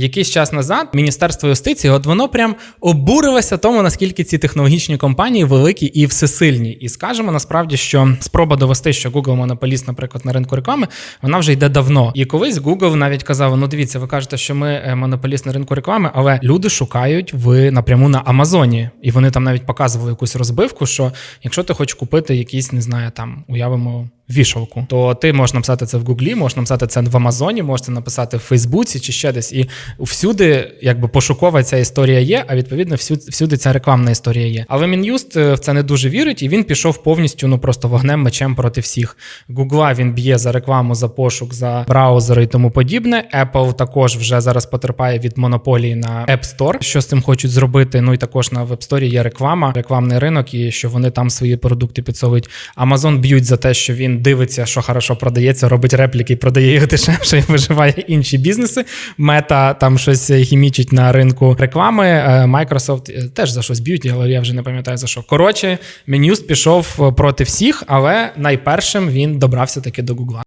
Якийсь час назад Міністерство юстиції, от воно прям обурилося тому, наскільки ці технологічні компанії великі і всесильні. І скажемо насправді, що спроба довести, що Google монополіст, наприклад, на ринку реклами, вона вже йде давно. І колись Google навіть казав: ну дивіться, ви кажете, що ми е, монополіст на ринку реклами, але люди шукають в напряму на Амазоні, і вони там навіть показували якусь розбивку, що якщо ти хочеш купити якийсь, не знаю, там уявимо. Вішалку, то ти можеш написати це в Гуглі, можеш написати це в Амазоні, можеш написати в Фейсбуці чи ще десь. І всюди, якби пошукова ця історія є, а відповідно всюди ця рекламна історія є. Але Мін'юст е, в це не дуже вірить, і він пішов повністю ну просто вогнем мечем проти всіх. Гугла він б'є за рекламу, за пошук, за браузери і тому подібне. Apple також вже зараз потерпає від монополії на App Store. Що з цим хочуть зробити? Ну і також на Web Store є реклама, рекламний ринок, і що вони там свої продукти підсовують. Amazon б'ють за те, що він дивиться, що хорошо продається, робить репліки, продає їх дешевше і виживає інші бізнеси. Мета там щось хімічить на ринку реклами. Е, Microsoft е, теж за щось б'ють, але я вже не пам'ятаю за що. Коротше, Мін'юст пішов проти всіх, але найпершим він добрався таки до Гугла.